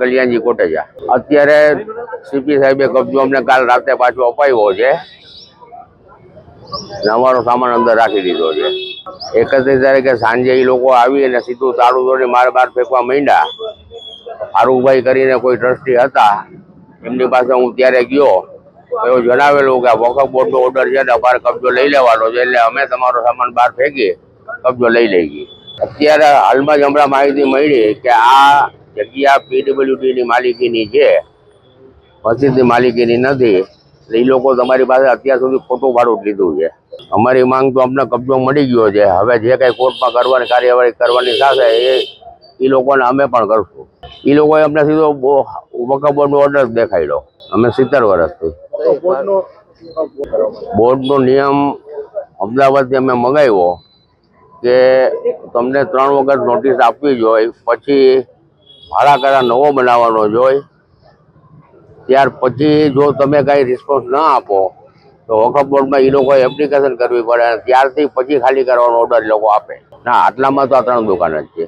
કલ્યાણજી કોટેજા. અત્યારે સીપી સાહેબે કબજો અમને કાલ રાતે પાછો અપાવ્યો છે. અમારો સામાન અંદર રાખી દીધો છે. એકત્રીસ તારીખે સાંજે એ લોકો આવી અને સીધું તાળું દોડી માર બાર ફેંકવા માંડ્યા. ફારૂકભાઈ કરીને કોઈ ટ્રસ્ટી હતા. એમની પાસે હું ત્યારે ગયો. એવું જણાવેલું કે વખત બોર્ડનો ઓર્ડર છે ને અમારે કબજો લઈ લેવાનો છે એટલે અમે તમારો સામાન બહાર ફેંકી કબજો લઈ લઈએ. અત્યારે હાલમાં જ હમણાં માહિતી મળી કે આ જગ્યા પીડબ્લ્યુડીની માલિકીની છે મસ્જિદની માલિકીની નથી, એટલે એ લોકો તમારી પાસે અત્યાર સુધી ખોટું ભાડું લીધું છે. અમારી માંગ તો અમને કબજો મળી ગયો છે. હવે જે કાંઈ કોર્ટમાં કરવાની કાર્યવાહી કરવાની થશે, એ એ લોકોને અમે પણ કરશું. એ લોકોએ અમને સીધો વકફ ઓર્ડર દેખાડ્યો અમે સિત્તેર વર્ષથી. બોર્ડનો નિયમ અમદાવાદથી અમે મંગાવ્યો કે તમને ત્રણ વખત નોટિસ આપવી જોઈએ, પછી ભાડા કરા નવો બનાવવાનો જોઈએ ત્યાર પછી જો તમે કાંઈ રિસ્પોન્સ ના આપો, તો વકફ બોર્ડમાં એ લોકોએ એપ્લિકેશન કરવી પડે અને ત્યારથી પછી ખાલી કરવાનો ઓર્ડર લોકો આપે. ના, આટલામાં તો આ ત્રણ દુકાન જ છે.